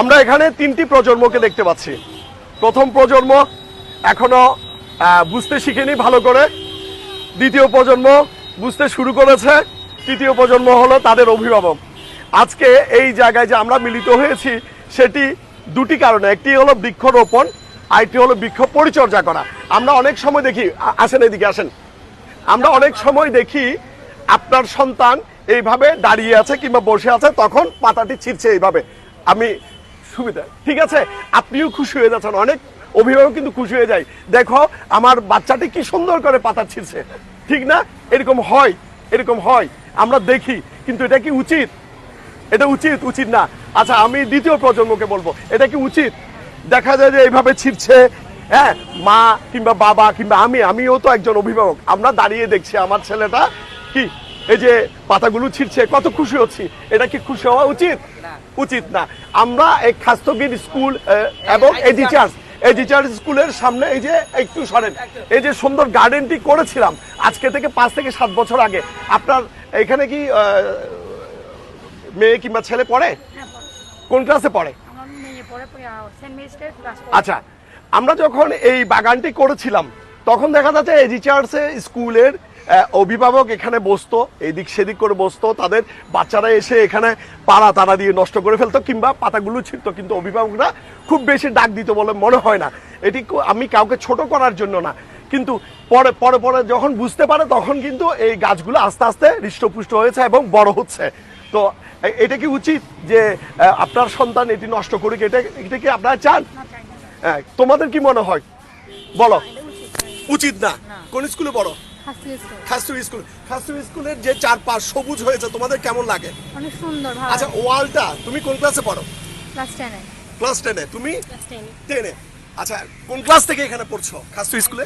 আমরা এখানে তিনটি প্রজন্মকে দেখতে পাচ্ছি। প্রথম প্রজন্ম এখনও বুঝতে শিখেনি ভালো করে। দ্বিতীয় প্রজন্ম বুঝতে শুরু করেছে। তৃতীয় প্রজন্ম হলো তাদের অভিভাবক। আজকে এই জায়গায় যে আমরা মিলিত হয়েছি, সেটি দুটি কারণে। একটি হলো বৃক্ষরোপণ আরেকটি হলো বৃক্ষ পরিচর্যা করা। আমরা অনেক সময় দেখি আসেন এদিকে, আসেন। আমরা অনেক সময় দেখি, আপনার সন্তান এইভাবে দাঁড়িয়ে আছে কিংবা বসে আছে, তখন পাতাটি ছিঁড়ছে এইভাবে। আমি সুবিধা। ঠিক আছে? আপনিও খুশি হয়ে যাচ্ছেন। অনেক অভিভাবক কিন্তু খুশি হয়ে যায়। দেখো, আমার বাচ্চাটি কি সুন্দর করে পাতা ছিঁড়ছে। ঠিক না? এরকম হয় এরকম হয়। আমরা দেখি। কিন্তু এটা কি উচিত? এটা উচিত উচিত না। আচ্ছা আমি দ্বিতীয় প্রজন্মকে বলব। এটা কি উচিত? দেখা যায় যে এইভাবে ছিঁড়ছে হ্যাঁ? মা কিংবা বাবা কিংবা আমি, আমিও তো একজন অভিভাবক। আমরা দাঁড়িয়ে দেখছি, আমার ছেলেটা কি এই যে পাতাগুলো ছিটছে কত খুশি হচ্ছি। এটা কি খুশি হওয়া উচিত? উচিত না। আমরা এই খাস্তগির স্কুল এবং এডিচার্স এডিচার স্কুলের সামনে এই যে একটু সরেন। এই যে সুন্দর গার্ডেনটি করেছিলাম আজকে থেকে পাঁচ থেকে সাত বছর আগে। আপনার এখানে কি মেয়ে কিংবা ছেলে পড়ে? হ্যাঁ, কোন ক্লাসে পড়ে? আচ্ছা আমরা যখন এই বাগানটি করেছিলাম তখন দেখা যাচ্ছে এজিচার্সে স্কুলের অভিভাবক এখানে বসতো এদিক সেদিক করে বসতো তাদের বাচ্চারা এসে এখানে পাড়া তারা দিয়ে নষ্ট করে ফেলতো কিংবা পাতাগুলো ছিঁড়তো কিন্তু অভিভাবকরা খুব বেশি ডাক দিত বলে মনে হয় না। এটি আমি কাউকে ছোট করার জন্য না। কিন্তু পরে পরে পরে যখন বুঝতে পারে তখন কিন্তু এই গাছগুলো আস্তে আস্তে হৃষ্টপুষ্ট হয়েছে এবং বড় হচ্ছে। তো এটা কি উচিত যে আপনার সন্তান এটি নষ্ট করুক? এটা এটা কি আপনারা চান? হ্যাঁ তোমাদের কি মনে হয়? বলো। উচিত না। কোন স্কুলে পড়ো? হাসি স্কুল। খাস্তু স্কুল। খাস্তু স্কুলের যে চারপাশ সবুজ হয়েছে তোমাদের কেমন লাগে? অনেক সুন্দর ভালো। আচ্ছা ওয়ালটা তুমি কোন ক্লাসে পড়ো? ক্লাস টেনে ক্লাস টেনে তুমি? টেনে আচ্ছা কোন ক্লাস থেকে এখানে পড়ছো খাস্তু স্কুলে?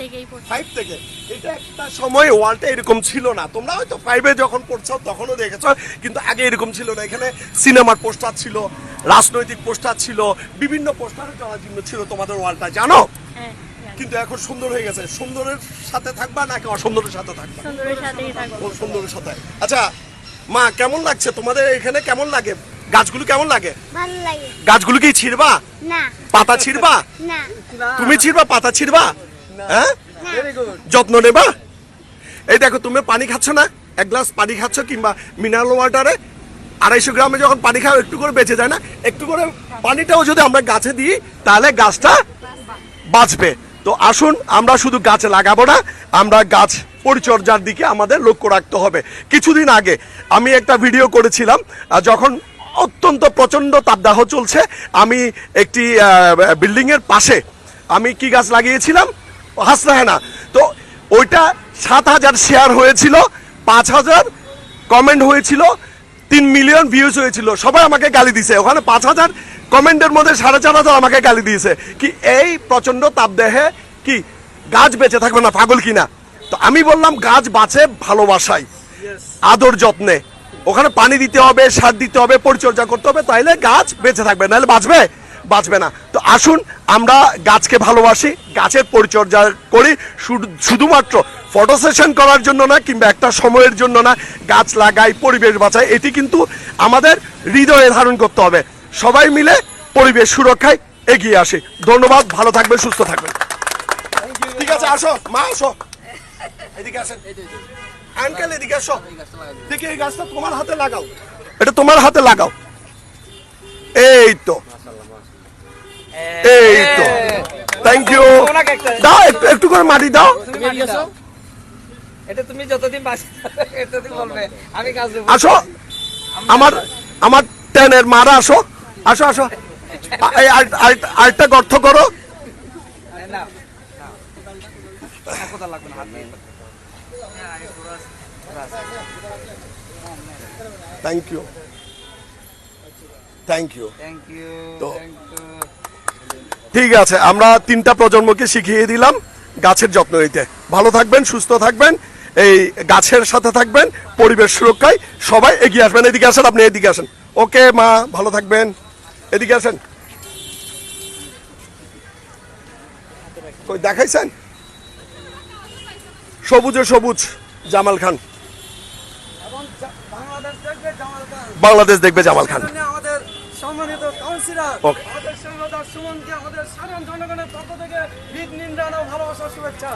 ফাইভ থেকে। এটা একটা সময় ওয়ালটা এরকম ছিল না। তোমরা হয়তো ফাইভে যখন পড়ছো তখনও দেখেছ কিন্তু আগে এরকম ছিল না। এখানে সিনেমার পোস্টার ছিল রাজনৈতিক পোস্টার ছিল বিভিন্ন পোস্টারের চলার জন্য ছিল তোমাদের ওয়ালটা জানো? হ্যাঁ। জানি। কিন্তু এখন সুন্দর হয়ে গেছে। সুন্দরের সাথে থাকবা নাকি অসুন্দরের সাথে থাকবা? সুন্দরের সাথেই থাকব। ও সুন্দরের সাথে। আচ্ছা মা কেমন লাগছে? তোমাদের এখানে কেমন লাগে? গাছগুলো কেমন লাগে? ভালো লাগে। গাছগুলো কি ছিড়বা? না। পাতা ছিড়বা? না। তুমি ছিড়বা পাতা ছিড়বা? হ্যাঁ? যত্ন নেবা? এই দেখো তুমি পানি খাচ্ছ না? এক গ্লাস পানি খাচ্ছ কিংবা মিনারেল ওয়াটারে আড়াইশো গ্রামে যখন পানি খাও একটু করে বেঁচে যায় না? একটু করে পানিটাও যদি আমরা গাছে দিই তাহলে গাছটা বাঁচবে। তো আসুন, আমরা শুধু গাছ লাগাবো না, আমরা গাছ পরিচর্যার দিকে আমাদের লক্ষ্য রাখতে হবে। কিছুদিন আগে আমি একটা ভিডিও করেছিলাম যখন অত্যন্ত প্রচণ্ড তাপদাহ চলছে, আমি একটি বিল্ডিং এর পাশে আমি কি গাছ লাগিয়েছিলাম? হাসনাহেনা। তো ওইটা সাত হাজার শেয়ার হয়েছিল, পাঁচ হাজার কমেন্ট হয়েছিল, তিন মিলিয়ন ভিউজ হয়েছিল, সবাই আমাকে গালি দিছে। ওখানে পাঁচ হাজার কমেন্টের মধ্যে সাড়ে চার হাজার আমাকে গালি দিয়েছে। কি এই প্রচণ্ড তাপদেহে কি গাছ বেঁচে থাকবে না, পাগল কিনা? তো আমি বললাম, গাছ বাঁচে ভালোবাসায়, আদর যত্নে। ওখানে পানি দিতে হবে, সার দিতে হবে, পরিচর্যা করতে হবে, তাইলে গাছ বেঁচে থাকবে নাহলে বাঁচবে বাঁচবে না। তো আসুন, আমরা গাছকে ভালোবাসি, গাছের পরিচর্যা করি শুধুমাত্র ফটো সেশন করার জন্য না, কিংবা একটা সময়ের জন্য না, গাছ লাগাই, পরিবেশ বাঁচাই, এটি কিন্তু আমাদের হৃদয়ে ধারণ করতে হবে। সবাই মিলে পরিবেশ সুরক্ষায় এগিয়ে আসে। ধন্যবাদ ভালো থাকবেন সুস্থ থাকবেন। ঠিক আছে আসো মা আসো। এদিকে আসেন। আঙ্কেল এদিকে আসো। দেখি এই গাছটা তোমার হাতে লাগাও। এটা তোমার হাতে লাগাও। এই তো। এই তো। থ্যাংক ইউ দাও একটু একটু করে মাটি দাও। তুমি এগিয়ে আসো। এটা তুমি যতদিন বাঁচি ততদিন বলবে আমি কাজ দেবো। আসো। আমার আমার টেনের মারা আসো। আসো আসো। আরেকটা গর্ত করো। থ্যাংক ইউ থ্যাংক ইউ তো- ঠিক আছে আমরা তিনটা প্রজন্মকে শিখিয়ে দিলাম গাছের যত্ন নিতে। ভালো থাকবেন সুস্থ থাকবেন এই গাছের সাথে থাকবেন পরিবেশ সুরক্ষায় সবাই এগিয়ে আসবেন। এদিকে আসেন আপনি এদিকে আসেন। ওকে মা ভালো থাকবেন। এদিকে আসেন। কই দেখাইছেন? সবুজে সবুজ জামাল খান। এবং বাংলাদেশ দেখবে জামাল খান। বাংলাদেশ দেখবে জামাল খান আমাদের সম্মানিত ওকে। আমাদের সুমনকে আমাদের সাধারণ জনগণের পক্ষ থেকে ঈদ নিন্দানো ভালোবাসার শুভেচ্ছা।